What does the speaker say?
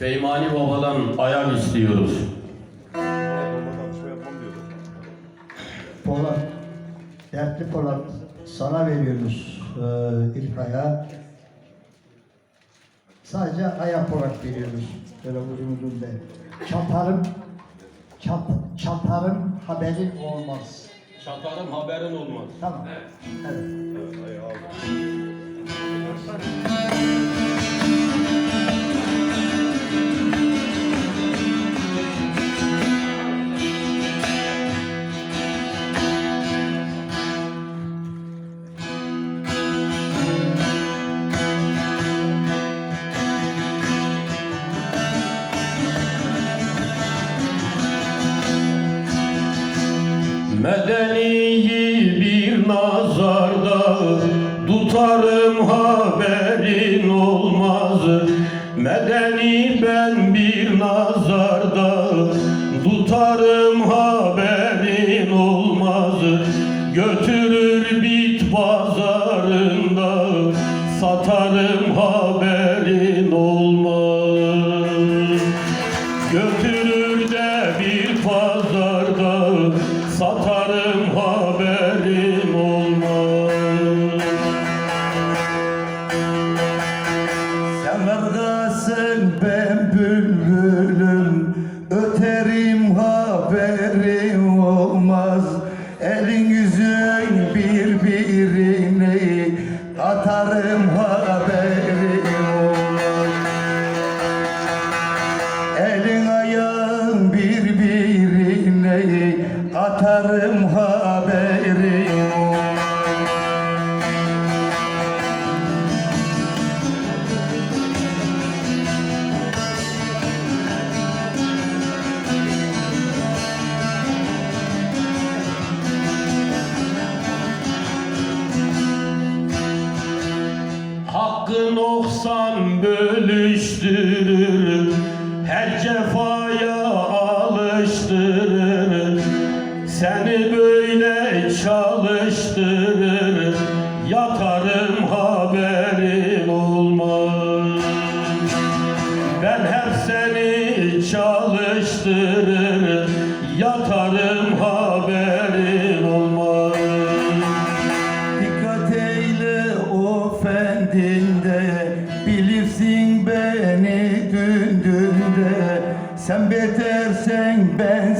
Feymani Baba'dan ayar istiyoruz. Polat, dertli Polat sana veriyoruz e, ilk aya. Sadece ayak olarak veriyoruz. Böyle uzun uzun değil. Çatarım, çat, çatarım haberin olmaz. Çatarım haberin olmaz. Tamam. Evet. Evet, ayı Medeniyi bir nazarda tutarım haberin olmaz. Medeni ben bir nazarda tutarım haberin olmaz. Götürür bit pazarında satarım haberin Neredesin ben bülbülüm Öterim haberim olmaz. Elin yüzün birbirine Atarım haberim olmaz. Elin ayağın birbirine Atarım haberim Hakkı noksan bölüştürür Her cefaya alıştırır Seni böyle çalıştırır Yakarım haberin olmaz. Ben hep seni çalıştırır Yakarım beni gündüzde. Sen betersen ben